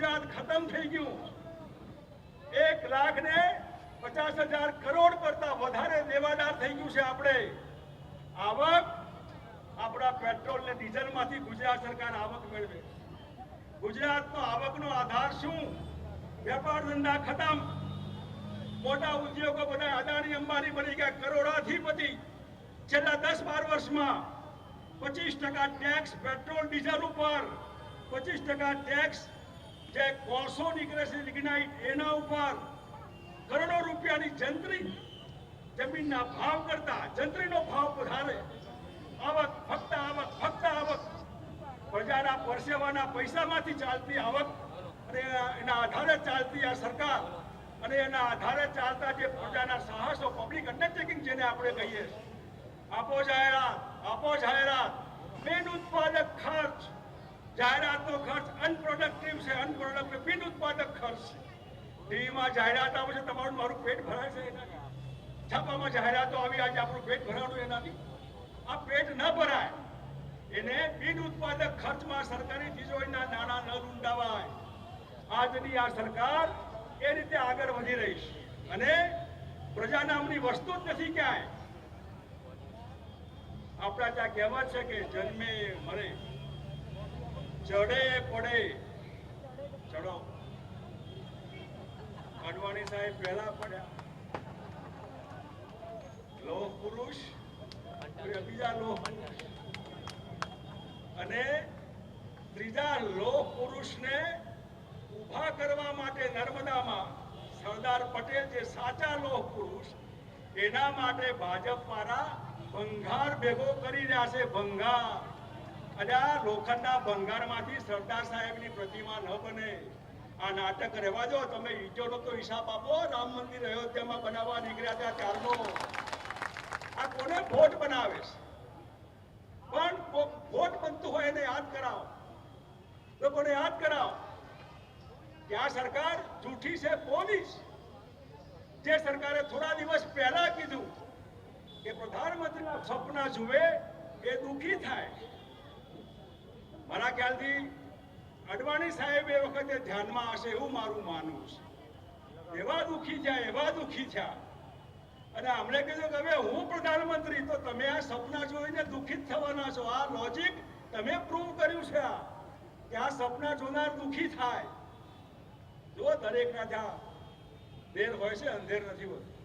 ગુજરાત ખતમ થઈ ગયું. એક લાખ ને પચાસ હજાર કરોડ કરતા વધારે દેવાદાર થઈ ગયું છે આપણે. આવક આપણા પેટ્રોલ ને ડીઝલમાંથી ગુજરાત સરકાર આવક મેળવે. ગુજરાતનો આવકનો આધાર શું? વેપાર ધંધા ખતમ. મોટા ઉદ્યોગો બધા અદાણી, અંબાણી બની ગયા કરોડાધિપતિ. છેલ્લા દસ બાર વર્ષમાં પચીસ ટકા ટેક્સ પેટ્રોલ, ડીઝલ ઉપર. પચીસ ટકા ટેક્સ જે કોલસો નીકળે છે લિગ્નાઇટ, એના ઉપર કરોડો રૂપિયાની જંત્રી જમીનના ભાવ કરતા, જંત્રીનો ભાવ વધારે. આવક, ફક્ત આવક ફક્ત આવક. પ્રજાના પરસેવાના પૈસામાંથી ચાલતી આવક અને એના આધારે ચાલતી આ સરકાર અને એના આધારે ચાલતા જે પ્રજાના સાહસો પબ્લિક અંડરટેકિંગ જેને આપણે કહીએ આપો જાહેરાત આપો જાહેરાત. મેન ઉત્પાદક ખર્ચ જાહેરાતનો ખર્ચ અનપ્રોડક્ટિવ છે અનપ્રોડક્ટિવ બિન ઉત્પાદક ખર્ચ ટીવીમાં જાહેરાત આવે છે, તમારું મારું પેટ ભરાય છે એનાથી. છાપામાં જાહેરાતો આવી, આજે આપણું પેટ ભરાણું એનાથી. આ પેટ ન ભરાય. એને બિન ઉત્પાદક ખર્ચમાં સરકારી એના નાણાં ન રૂંડાવાય આજની આ સરકાર એ રીતે આગળ વધી રહી છે. અને પ્રજા નામની વસ્તુ જ નથી ક્યાંય. આપણા ત્યાં કહેવત છે કે જન્મે મરે. ચડે પડે. ચડો. અડવાણી સાહેબ પહેલા પડ્યા. લોહ પુરુષ બીજા લોહ અને ત્રીજા લોહ પુરુષને ઊભા કરવા માટે નર્મદામાં સરદાર પટેલ જે સાચા લોહ પુરુષ, એના માટે ભાજપ વાળા ભંગાર ભેગો કરી રહ્યા છે, ભંગાર. અને આ લોખંડના ભંગારમાંથી સરદાર સાહેબની પ્રતિમા ન બને. આ નાટક રહેવા દો, તમે ઈજોનો તો હિસાબ આપો. રામ મંદિર અયોધ્યામાં બનાવવા નીકળ્યા હતા ત્યારનો. આ કોને ભોટ બનાવે છે? પણ ભોટ બનતું હોય એને યાદ કરાવો. લોકોને યાદ કરાવો. કે આ સરકાર જૂઠી છે, પોલીસ. જે સરકારે થોડા દિવસ પહેલા કીધું કે પ્રધાનમંત્રીના સપના જુએ એ દુઃખી થાય મારા ખ્યાલથી અડવાણી સાહેબ વખતે ધ્યાનમાં હશે એવું મારું માનવું છે. એવા દુઃખી થયા, એવા દુઃખી થયા. અને અમને કીધું કે હવે હું પ્રધાનમંત્રી, તો તમે આ સપના જોઈને દુઃખિત થવાના છો. આ લોજિક તમે પ્રૂવ કર્યું છે આ. કે આ સપના જોનાર દુઃખી થાય. જો દરેકના ત્યાં દેર હોય છે, અંધેર નથી હોતું.